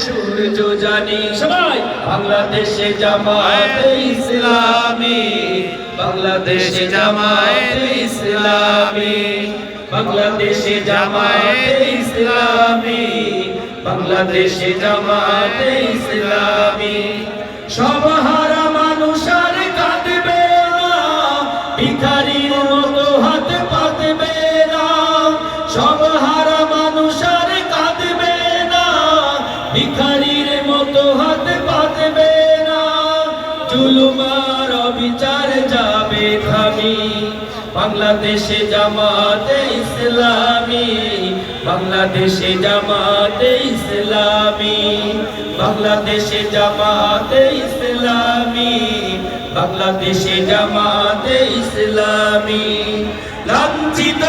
সূর্য জানি সবাই। বাংলাদেশে জামাতে ইসলামী। বাংলাদেশে জামাতে ইসলামী। বাংলাদেশে জামাতে ইসলামী। বাংলাদেশে জামাতে ইসলামী। সব হারা মানুষ আর কাঁদবে না। ভিখারির বাংলাদেশে জামাতে ইসলামী। বাংলাদেশে জামাতে ইসলামী। বাংলাদেশে জামাতে ইসলামী। বাংলাদেশে জামাতে ইসলামী। লাঞ্ছিত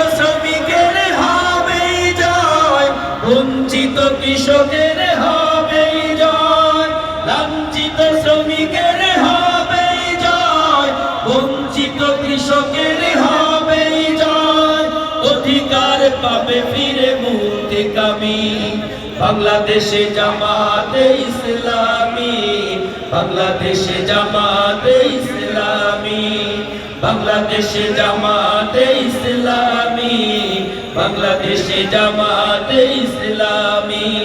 পাবে ফিরে মুক্তি কামি। বাংলাদেশে জামাতে ইসলামী। বাংলাদেশে জামাতে ইসলামী। বাংলাদেশে জামাতে ইসলামী। বাংলাদেশে জামাতে ইসলামী।